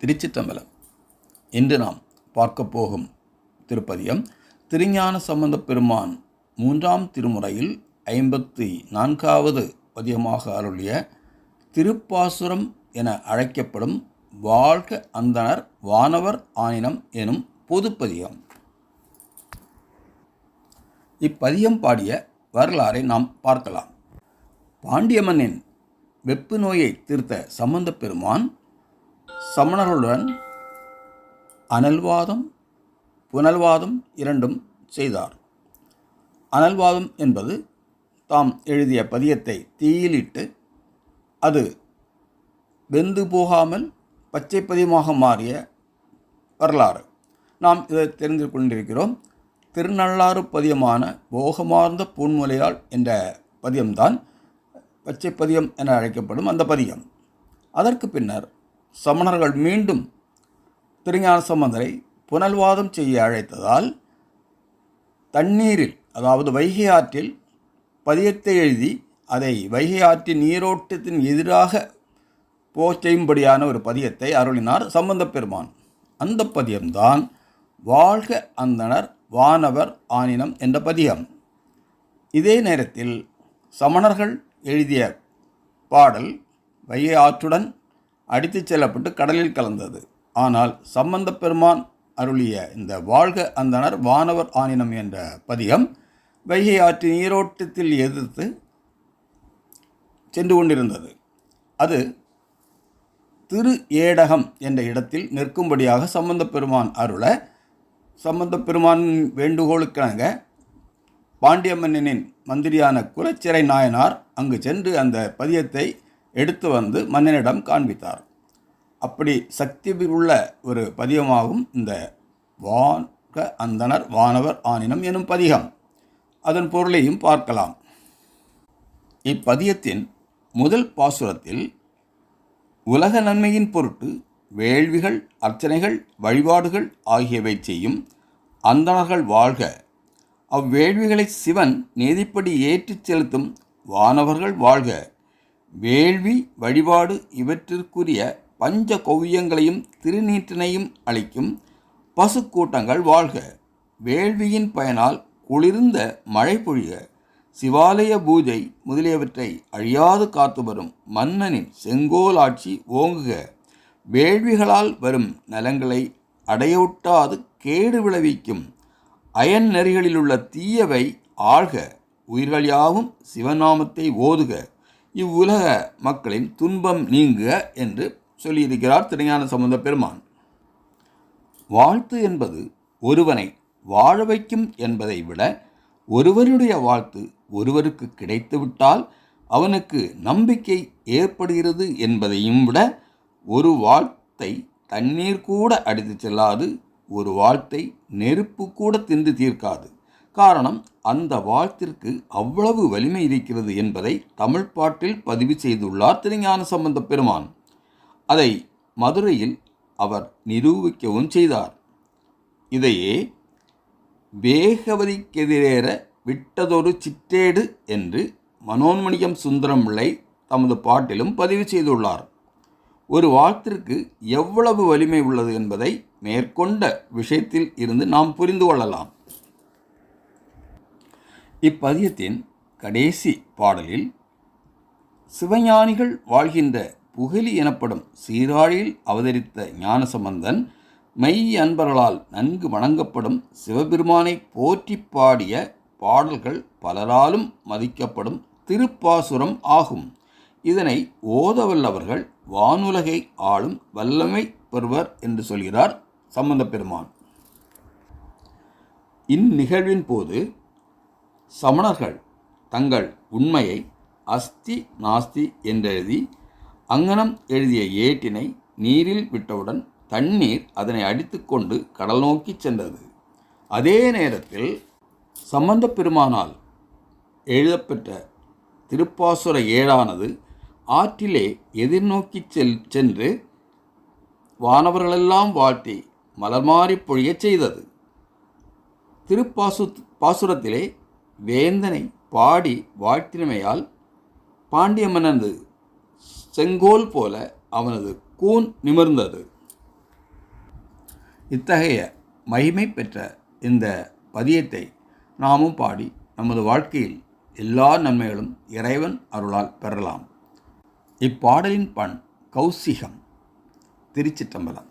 திருச்சிற்றம்பலம். இன்று நாம் பார்க்க போகும் திருப்பதியம் திருஞான சம்பந்த பெருமான் மூன்றாம் திருமுறையில் ஐம்பத்தி நான்காவது பதியமாக அருளிய திருப்பாசுரம் என அழைக்கப்படும் வாழ்க அந்தணர் வானவர் ஆனினம் எனும் பொதுப்பதியம் இப்பதியம் பாடிய வரலாறை நாம் பார்க்கலாம். பாண்டியமன்னின் வெப்பு நோயை தீர்த்த சம்பந்த பெருமான் சமணர்களுடன் அனல்வாதம் புனல்வாதம் இரண்டும் செய்தார். அனல்வாதம் என்பது தாம் எழுதிய பதியத்தை தீயிலிட்டு அது வெந்து போகாமல் பச்சை பதியமாக மாறிய வரலாறு. நாம் இதை தெரிந்து கொண்டிருக்கிறோம். திருநள்ளாறு பதியமான போகமார்ந்த பூன்முலையால் என்ற பதியம்தான் பச்சை பதியம் என அழைக்கப்படும் அந்த பதியம். அதற்கு பின்னர் சமணர்கள் மீண்டும் திருஞான சம்பந்தரை புனல்வாதம் செய்ய அழைத்ததால் தண்ணீரில் அதாவது வைகை ஆற்றில் பதியத்தை எழுதி அதை வைகை ஆற்றின் நீரோட்டத்தின் எதிராக போச் செய்யும்படியான ஒரு பதியத்தை அருளினார் சம்பந்த பெருமான் அந்த பதியம்தான் வாழ்க அந்தணர் வானவர் ஆனினம் என்ற பதியம். இதே நேரத்தில் சமணர்கள் எழுதிய பாடல் வைகை ஆற்றுடன் அடித்துச் செல்லப்பட்டு கடலில் கலந்தது. ஆனால் சம்பந்த பெருமான் அருளிய இந்த வாழ்க அந்தணர் வானவர் ஆனினம் என்ற பதிகம் வைகை ஆற்றின் நீரோட்டத்தில் எதிர்த்து சென்று கொண்டிருந்தது. அது திரு ஏடகம் என்ற இடத்தில் நிற்கும்படியாக சம்பந்த பெருமான் அருள சம்பந்த பெருமான் வேண்டுகோளுக்கிணங்க பாண்டிய மன்னனின் மந்திரியான குலச்சிறை நாயனார் அங்கு சென்று அந்த பதியத்தை எடுத்து வந்து மன்னனிடம் காண்பித்தார். அப்படி சக்தி உள்ள ஒரு பதியமாகும் இந்த வான்க அந்தனர் வானவர் ஆனினம் எனும் பதிகம். அதன் பொருளையும் பார்க்கலாம். இப்பதியத்தின் முதல் பாசுரத்தில் உலக நன்மையின் பொருட்டு வேள்விகள் அர்ச்சனைகள் வழிபாடுகள் ஆகியவை செய்யும் அந்தணர்கள் வாழ்க. அவ்வேள்விகளை சிவன் நீதிப்படி ஏற்றிச் செலுத்தும் வானவர்கள் வாழ்க. வேள்வி வழிபாடு இவற்றிற்குரிய பஞ்ச கொவ்வியங்களையும் திருநீற்றினையும் அளிக்கும் பசுக்கூட்டங்கள் வாழ்க. வேள்வியின் பயனால் குளிர்ந்த மழை பொழிக. சிவாலய பூஜை முதலியவற்றை அழியாது காத்து வரும் மன்னனின் செங்கோல் ஆட்சி ஓங்குக. வேள்விகளால் வரும் நலங்களை அடையொட்டாது கேடு விளைவிக்கும். அயன் நெறிகளிலுள்ள தீயவை ஆழ்க. உயிர்கள் யாவும் சிவநாமத்தை ஓதுக. இவ்வுலக மக்களின் துன்பம் நீங்குக என்று சொல்லியிருக்கிறார் திருஞான சம்பந்த பெருமான். வாழ்த்து என்பது ஒருவனை வாழ வைக்கும் என்பதை விட ஒருவருடைய வாழ்த்து ஒருவருக்கு கிடைத்துவிட்டால் அவனுக்கு நம்பிக்கை ஏற்படுகிறது என்பதையும் விட ஒரு வாழ்த்தை தண்ணீர் கூட அடித்து செல்லாது ஒரு வாழ்த்தை நெருப்பு கூட தின்று தீர்க்காது. காரணம் அந்த வாழ்த்திற்கு அவ்வளவு வலிமை இருக்கிறது என்பதை தமிழ் பாட்டில் பதிவு செய்துள்ளார் திருஞான சம்பந்த பெருமான். அதை மதுரையில் அவர் நிரூபிக்கவும் செய்தார். இதையே வேகவதிக்கெதிரேற விட்டதொரு சிற்றேடு என்று மனோன்மணியம் சுந்தரம் பிள்ளை தமது பாட்டிலும் பதிவு செய்துள்ளார். ஒரு வாழ்த்திற்கு எவ்வளவு வலிமை உள்ளது என்பதை மேற்கொண்ட விஷயத்தில் இருந்து நாம் புரிந்து கொள்ளலாம். இப்பதியத்தின் கடைசி பாடலில் சிவஞானிகள் வாழ்கின்ற புகலி எனப்படும் சீராழியில் அவதரித்த ஞானசம்பந்தன் மெய் அன்பர்களால் நன்கு வணங்கப்படும் சிவபெருமானை போற்றி பாடிய பாடல்கள் பலராலும் மதிக்கப்படும் திருப்பாசுரம் ஆகும். இதனை ஓதவல்லவர்கள் வானுலகை ஆளும் வல்லமை பெறுவர் என்று சொல்கிறார் சம்பந்த பெருமான் இந்நிகழ்வின் போது சமணர்கள் தங்கள் உண்மையை அஸ்தி நாஸ்தி என்றெழுதி அங்கனம் எழுதிய ஏட்டினை நீரில் விட்டவுடன் தண்ணீர் அதனை அடித்துக்கொண்டு கடல் நோக்கி சென்றது. அதே நேரத்தில் சம்பந்த பெருமானால் எழுதப்பெற்ற திருப்பாசுர ஏழானது ஆற்றிலே எதிர்நோக்கி செல் சென்று வானவர்களெல்லாம் வாழ்த்தி மலர்மாறி பொழியச் செய்தது. திருப்பாசு பாசுரத்திலே வேந்தனை பாடி வாழ்த்தினமையால் பாண்டிய மன்னனது செங்கோல் போல அவனது கூன் நிமிர்ந்தது. இத்தகைய மகிமை பெற்ற இந்த பதியத்தை நாமும் பாடி நமது வாழ்க்கையில் எல்லா நன்மைகளும் இறைவன் அருளால் பெறலாம். இப்பாடலின் பண் கௌசிகம் திருச்சிற்றம்பலம்.